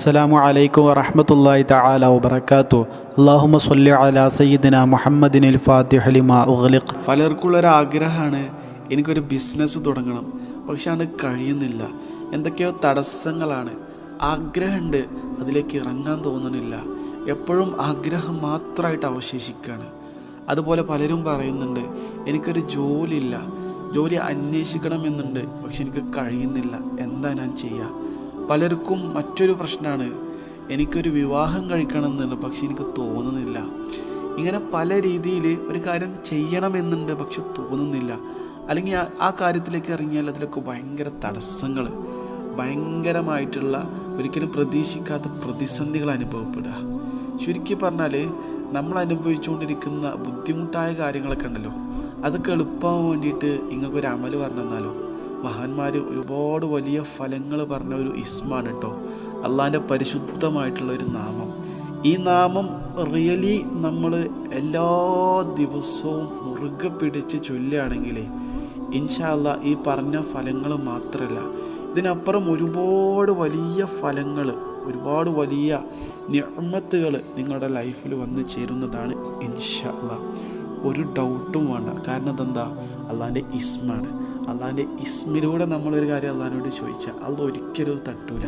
അസ്സലാമു അലൈക്കും വറഹ്മത്തുള്ളാഹി തആല വബറകാതു അല്ലാഹുമ്മ സ്വല്ലി അലാ സയ്യിദിന മുഹമ്മദിനിൽ ഫാത്തിഹ ലിമാ ഉഗ്ലിഖ്. പലർക്കുള്ള ഒരു ആഗ്രഹമാണ് എനിക്കൊരു ബിസിനസ് തുടങ്ങണം പക്ഷെ അത് കഴിയുന്നില്ല. എന്തൊക്കെയോ തടസ്സങ്ങളാണ്. ആഗ്രഹമുണ്ട് അതിലേക്ക് ഇറങ്ങാൻ തോന്നുന്നില്ല. എപ്പോഴും ആഗ്രഹം മാത്രമായിട്ട് അവശേഷിക്കുകയാണ് അതുപോലെ പലരും പറയുന്നുണ്ട് എനിക്കൊരു ജോലിയില്ല. ജോലി അന്വേഷിക്കണമെന്നുണ്ട് പക്ഷെ എനിക്ക് കഴിയുന്നില്ല. എന്താ ഞാൻ ചെയ്യുക പലർക്കും മറ്റൊരു പ്രശ്നമാണ്. എനിക്കൊരു വിവാഹം കഴിക്കണം എന്നുണ്ട് പക്ഷെ എനിക്ക് തോന്നുന്നില്ല. ഇങ്ങനെ പല രീതിയിൽ ഒരു കാര്യം ചെയ്യണമെന്നുണ്ട് പക്ഷെ തോന്നുന്നില്ല. അല്ലെങ്കിൽ ആ- കാര്യത്തിലേക്ക് ഇറങ്ങിയാൽ അതിലൊക്കെ ഭയങ്കര തടസ്സങ്ങൾ ഭയങ്കരമായിട്ടുള്ള ഒരിക്കലും പ്രതീക്ഷിക്കാത്ത പ്രതിസന്ധികൾ അനുഭവപ്പെടുക. ചുരുക്കി പറഞ്ഞാൽ നമ്മൾ അനുഭവിച്ചുകൊണ്ടിരിക്കുന്ന ബുദ്ധിമുട്ടായ കാര്യങ്ങളൊക്കെ ഉണ്ടല്ലോ അതൊക്കെ എളുപ്പമാകാൻ വേണ്ടിയിട്ട് നിങ്ങൾക്കൊരു അമൽ പറഞ്ഞു തന്നാലോ മഹാന്മാർ ഒരുപാട് വലിയ ഫലങ്ങൾ പറഞ്ഞ ഒരു ഇസ്മാണ് കേട്ടോ അള്ളാന്റെ പരിശുദ്ധമായിട്ടുള്ള ഒരു നാമം. ഈ നാമം റിയലി നമ്മൾ എല്ലാ ദിവസവും മുറുകെ പിടിച്ച് ചൊല്ലുകയാണെങ്കിൽ ഇൻഷാല്ല ഈ പറഞ്ഞ ഫലങ്ങൾ മാത്രമല്ല ഇതിനപ്പുറം ഒരുപാട് വലിയ ഫലങ്ങൾ ഒരുപാട് വലിയ നിയമത്തുകൾ നിങ്ങളുടെ ലൈഫിൽ വന്നു ചേരുന്നതാണ് ഇൻഷാല്ല ഒരു ഡൗട്ടും വേണ്ട. കാരണം അതെന്താ? അള്ളാഹിന്റെ ഇസ്മാണ്. അള്ളാഹിന്റെ ഇസ്മിലൂടെ നമ്മളൊരു കാര്യം അള്ളഹാനോട് ചോദിച്ചാൽ അള്ള ഒരിക്കലും തട്ടൂല.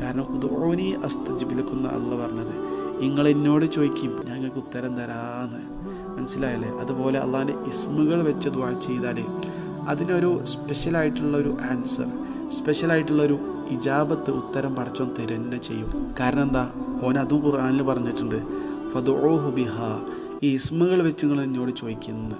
കാരണം ഉദോനി അസ്തജിബിലക്കുന്ന അള്ള പറഞ്ഞത്. നിങ്ങൾ എന്നോട് ചോദിക്കും ഞങ്ങൾക്ക് ഉത്തരം തരാന്ന്. മനസ്സിലായല്ലേ? അതുപോലെ അള്ളാഹിന്റെ ഇസ്മുകൾ വെച്ച് ദ്വാ ചെയ്താൽ അതിനൊരു സ്പെഷ്യലായിട്ടുള്ള ഒരു ആൻസർ സ്പെഷ്യലായിട്ടുള്ള ഒരു ഇജാബത്ത് ഉത്തരം പടച്ചോൻ തരുന്നെ ചെയ്യും. കാരണം എന്താ? ഓൻ അതും ഖുർആാനിൽ പറഞ്ഞിട്ടുണ്ട് ഫദോഹു ബിഹ. ഈ ഇസ്മകൾ വെച്ച് നിങ്ങൾ എന്നോട് ചോദിക്കുന്നത്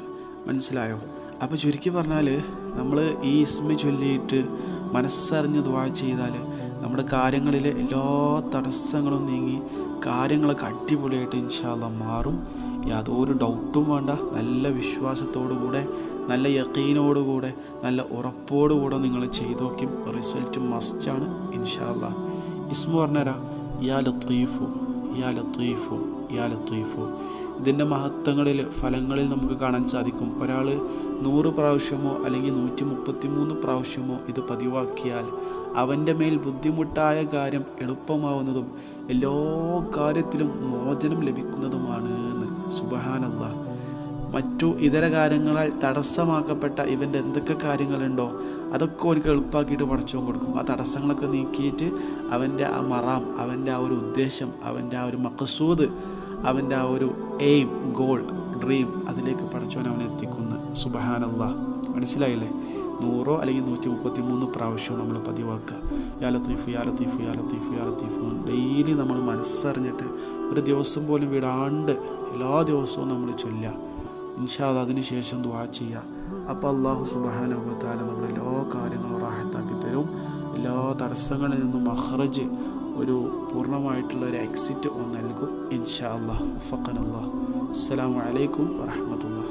മനസ്സിലായോ? അപ്പോൾ ചുരുക്കി പറഞ്ഞാൽ നമ്മൾ ഈ ഇസ്മ ചൊല്ലിയിട്ട് മനസ്സറിഞ്ഞ് ദ്വാ ചെയ്താൽ നമ്മുടെ കാര്യങ്ങളിൽ എല്ലാ തടസ്സങ്ങളും നീങ്ങി കാര്യങ്ങളൊക്കെ അടിപൊളിയായിട്ട് ഇൻഷാല്ല മാറും. യാതൊരു ഡൗട്ടും വേണ്ട. നല്ല വിശ്വാസത്തോടു കൂടെ നല്ല യക്കീനോടുകൂടെ നല്ല ഉറപ്പോടുകൂടെ നിങ്ങൾ ചെയ്തു നോക്കും. റിസൾട്ട് മസ്റ്റാണ് ഇൻഷാല്ല ഇസ്മു പറഞ്ഞുതരാം. യാ ലത്തീഫു യാ ലത്തീഫു. യാ ലത്തീഫു ഇതിന്റെ മഹത്വങ്ങളിൽ ഫലങ്ങളിൽ നമുക്ക് കാണാൻ സാധിക്കും. ഒരാൾ നൂറ് പ്രാവശ്യമോ അല്ലെങ്കിൽ നൂറ്റി മുപ്പത്തി മൂന്ന് പ്രാവശ്യമോ ഇത് പതിവാക്കിയാൽ അവന്റെ മേൽ ബുദ്ധിമുട്ടായ കാര്യം എളുപ്പമാവുന്നതും എല്ലാ കാര്യത്തിലും മോചനം ലഭിക്കുന്നതുമാണ് എന്ന്. സുബഹാനല്ല. മറ്റു ഇതര കാര്യങ്ങളാൽ തടസ്സമാക്കപ്പെട്ട ഇവന്റെ എന്തൊക്കെ കാര്യങ്ങളുണ്ടോ അതൊക്കെ അവനക്ക് എളുപ്പാക്കിയിട്ട് പഠിച്ചു കൊടുക്കും. ആ തടസ്സങ്ങളൊക്കെ നീക്കിയിട്ട് അവന്റെ ആ മറാം അവന്റെ ആ ഒരു ഉദ്ദേശം അവന്റെ ആ ഒരു മക്കസൂദ് അവന്റെ ആ ഒരു എയിം ഗോൾ ഡ്രീം അതിലേക്ക് പഠിച്ചവൻ അവനെ എത്തിക്കുന്ന. സുബഹാനല്ല. മനസ്സിലായില്ലേ? നൂറോ അല്ലെങ്കിൽ നൂറ്റി മുപ്പത്തി മൂന്ന് പ്രാവശ്യം നമ്മൾ പതിവാക്കുക. യാ ലത്തീഫ് യാ ലത്തീഫ് യാ ലത്തീഫ് യാ ലത്തീഫ് ഡെയിലി നമ്മൾ മനസ്സറിഞ്ഞിട്ട് ഒരു ദിവസം പോലും വിടാണ്ട് എല്ലാ ദിവസവും നമ്മൾ ചൊല്ലുക. ഇൻഷാദ് അതിന് ശേഷം ദ്വാ ചെയ്യുക. അപ്പോൾ അള്ളാഹു സുബാനുഭവത്താല നമ്മുടെ എല്ലാ കാര്യങ്ങളും റാഹത്താക്കി തരും. എല്ലാ തടസ്സങ്ങളിൽ നിന്നും മഹ്റജ് ഒരു പൂർണമായിട്ടുള്ള ഒരു എക്സിറ്റ് നൽകും ഇൻഷാ അള്ളാഹ് ഫക്കൻ അള്ളാഹ് അസ്സാം അലൈക്കും വറഹമത്തുള്ള